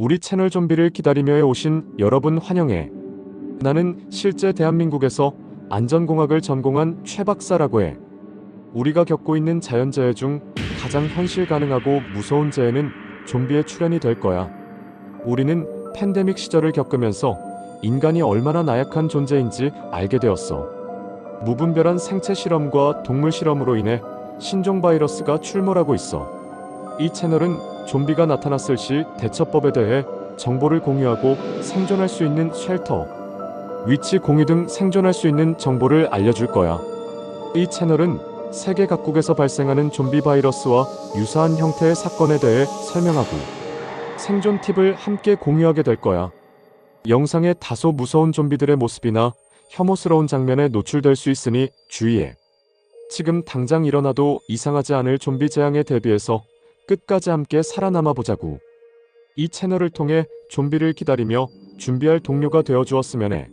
우리 채널 좀비를 기다리며에 오신 여러분 환영해. 나는 실제 대한민국에서 안전공학을 전공한 최 박사라고 해. 우리가 겪고 있는 자연재해 중 가장 현실 가능하고 무서운 재해는 좀비의 출현이 될 거야. 우리는 팬데믹 시절을 겪으면서 인간이 얼마나 나약한 존재인지 알게 되었어. 무분별한 생체 실험과 동물 실험으로 인해 신종 바이러스가 출몰하고 있어. 이 채널은 좀비가 나타났을 시 대처법에 대해 정보를 공유하고 생존할 수 있는 쉘터, 위치 공유 등 생존할 수 있는 정보를 알려줄 거야. 이 채널은 세계 각국에서 발생하는 좀비 바이러스와 유사한 형태의 사건에 대해 설명하고 생존 팁을 함께 공유하게 될 거야. 영상에 다소 무서운 좀비들의 모습이나 혐오스러운 장면에 노출될 수 있으니 주의해. 지금 당장 일어나도 이상하지 않을 좀비 재앙에 대비해서 끝까지 함께 살아남아 보자고. 이 채널을 통해 좀비를 기다리며 준비할 동료가 되어 주었으면 해.